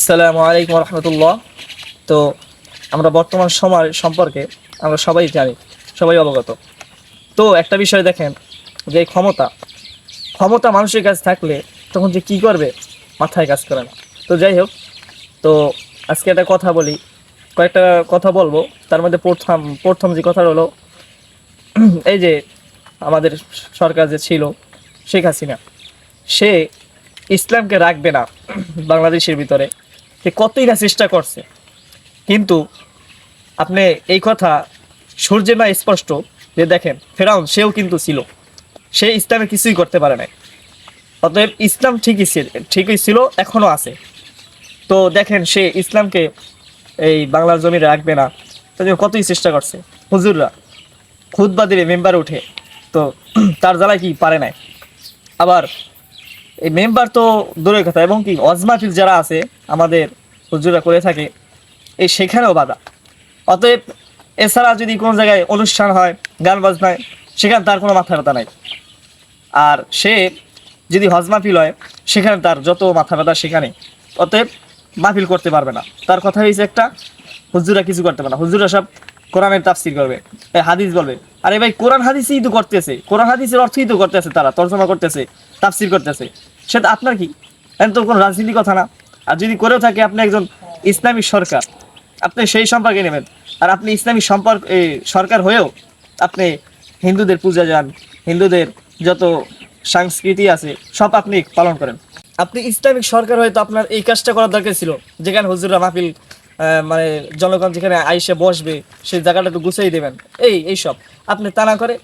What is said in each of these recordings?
আসসালামু আলাইকুম রহমতুল্লাহ। তো আমরা বর্তমান সময় সম্পর্কে আমরা সবাই জানি, সবাই অবগত। তো একটা বিষয় দেখেন, যে ক্ষমতা ক্ষমতা মানুষের কাছে থাকলে তখন যে কি করবে, মাথায় কাজ করে না। তো যাই হোক, তো আজকে একটা কথা বলি, কয়েকটা কথা বলব। তার মধ্যে প্রথম প্রথম যে কথা হলো, এই যে আমাদের সরকার যে ছিল, শেখ হাসিনা, সে ইসলামকে রাখবে না বাংলাদেশের ভিতরে। সে কতই না চেষ্টা করছে। কিন্তু আপনি এই কথা সূর্যের না স্পষ্ট যে দেখেন, ফেরাউন সেও কিন্তু ছিল। সে ইসলামে কিছুই করতে পারে নাই। অতএব ইসলাম ঠিকই ছিল ঠিকই ছিল, এখনও আছে। তো দেখেন, সে ইসলামকে এই বাংলার জমিনে রাখবে না। জন্য কতই চেষ্টা করছে। হুজুররা খুদবা দিবে মেম্বার উঠে, তো তার জ্বালায় কি পারে নাই। আবার এই মেম্বার তো দূরের কথা, এবং কি, অজমাফিল যারা আছে, আমাদের হুজুরা করে থাকে, এই সেখানেও বাধা। অতএব এছাড়া যদি কোনো জায়গায় অনুষ্ঠান হয়, গান বাজনায় সেখানে তার কোনো মাথা ব্যথা নাই। আর সে যদি হজ মাহফিল হয়, সেখানে তার যত মাথা ব্যথা সেখানে। অতএব মাহফিল করতে পারবে না। তার কথা হয়েছে একটা, হুজুরা কিছু করতে পারে না। হুজুরা সব কোরআনের তাফসির করবে হাদিস বলবে। আরে ভাই, কোরআন হাদিসই তো করতেছে। কোরআন হাদিসের অর্থই তো করতেছে তারা, তর্জমা করতেছে, তাফসির করতেছে। সেটা আপনার কি? তো কোনো রাজনীতি কথা না। আর যদি করেও থাকে আপনি একজন ইসলামী সরকার, আপনি সেই সম্পর্কে নেবেন। আর আপনি ইসলামী সম্পর্ক সরকার হয়েও আপনি হিন্দুদের পূজা যান, হিন্দুদের যত সংস্কৃতি আছে, সব আপনি পালন করেন। আপনি ইসলামিক সরকার হয়ে তো আপনার এই কাজটা করার দরকার ছিল। যেখানে হুজুররা মাহফিল মানে জনগণ যেখানে আইসে বসবে, সেই জায়গাটা একটু গুছিয়ে দেবেন। এই এই সব। আপনি তা না করে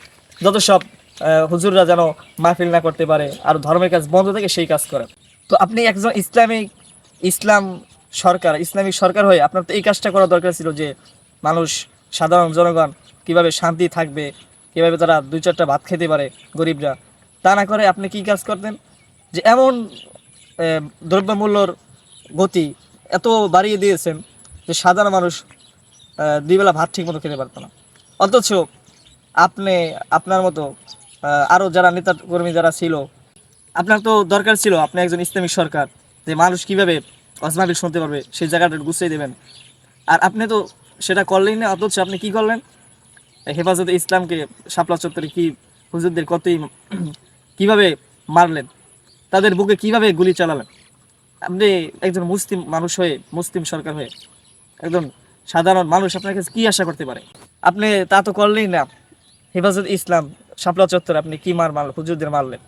যত সব হুজুররা যেন মাহফিল না করতে পারে আর ধর্মের কাজ বন্ধ থাকে সেই কাজ করেন। তো আপনি একজন ইসলামিক ইসলাম সরকার ইসলামিক সরকার হয়ে আপনার তো এই কাজটা করা দরকার ছিল যে মানুষ সাধারণ জনগণ কীভাবে শান্তি থাকবে কীভাবে তারা দুই চারটা ভাত খেতে পারে গরিবরা। তা না করে আপনি কি কাজ করতেন? যে এমন দ্রব্যমূল্যর গতি এত বাড়িয়ে দিয়েছেন যে সাধারণ মানুষ আহ, দুই বেলা ভাত ঠিক মতো খেতে পারতো না। অথচ আপনি আপনার মতো আহ, আরও যারা নেতা কর্মী যারা ছিল আপনার তো দরকার ছিল আপনি একজন ইসলামিক সরকার যে মানুষ কীভাবে অজমাবিল শুনতে পারবে সেই জায়গাটা গুছিয়ে দেবেন। আর আপনি তো সেটা করলেই না অথচ আপনি কি করলেন? হেফাজতে ইসলামকে শাপলা চত্বরে কি হুজুরদের কতই কীভাবে মারলেন? তাদের বুকে কীভাবে গুলি চালালেন? আপনি একজন মুসলিম মানুষ হয়ে মুসলিম সরকার হয়ে একজন সাধারণ মানুষ আপনার কাছে কি আশা করতে পারে? আপনি তা তো করলেই না হেফাজত ইসলাম শাপলা চত্বরে আপনি কি মার মারলেন, হুজুরদের মারলেন?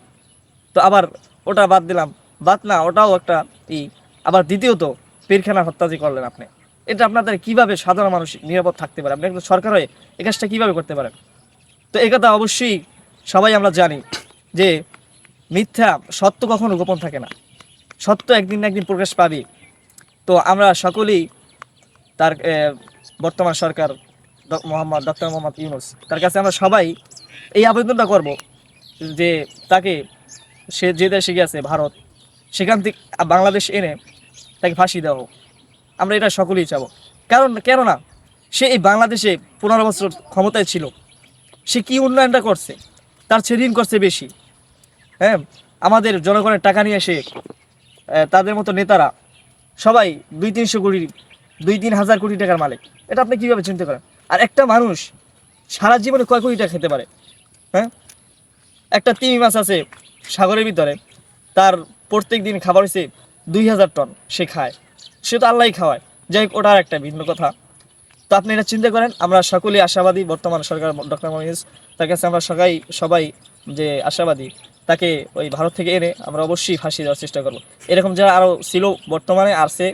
তো আবার ওটা বাদ দিলাম। বাদ না, ওটাও একটা ই, আবার দ্বিতীয়ত পীরখানা হত্যা যে করলেন আপনি। এটা আপনাদের কীভাবে সাধারণ মানুষ নিরাপদ থাকতে পারে? আপনি একজন সরকার হয়ে এই কাজটা কীভাবে করতে পারেন? তো এই কথা অবশ্যই সবাই আমরা জানি যে মিথ্যা সত্য কখনো গোপন থাকে না। সত্য একদিন না একদিন প্রকাশ পাবে। তো আমরা সকলেই তার বর্তমান সরকার মোহাম্মদ, ডক্টর মোহাম্মদ ইউনুস, তার কাছে আমরা সবাই এই আবেদনটা করব যে তাকে সে যে দেশে গেছে, ভারত, সেখান থেকে বাংলাদেশ এনে তাকে ফাঁসি দেওয়া হোক। আমরা এটা সকলেই চাবো। কারণ, কেননা, সে এই বাংলাদেশে পনেরো বছর ক্ষমতায় ছিল। সে কি উন্নয়নটা করছে? তার চেয়ে ঋণ করছে বেশি। হ্যাঁ আমাদের জনগণের টাকা নিয়ে এসে তাদের মতো নেতারা সবাই দুই তিনশো কোটি, দুই তিন হাজার কোটি টাকার মালিক। এটা আপনি কীভাবে চিন্তা করেন আর একটা মানুষ সারা জীবনে কয় কোটি টাকা খেতে পারে? হ্যাঁ? একটা তিমি মাছ আছে সাগরের ভিতরে, তার প্রত্যেক দিন খাবার হচ্ছে দুই হাজার টন সে খায়। সে তো আল্লাহ খাওয়ায়। যাই হোক ওটা আর একটা ভিন্ন কথা। তো আপনি এটা চিন্তা করেন, আমরা সকলেই আশাবাদী, বর্তমান সরকার ডক্টর মোহাম্মদ তার কাছে আমরা সবাই সবাই যে আশাবাদী, তাকে ওই ভারত থেকে এনে আমরা অবশ্যই ফাঁসি দেওয়ার চেষ্টা করব। এরকম যারা আরও ছিল বর্তমানে, আসছে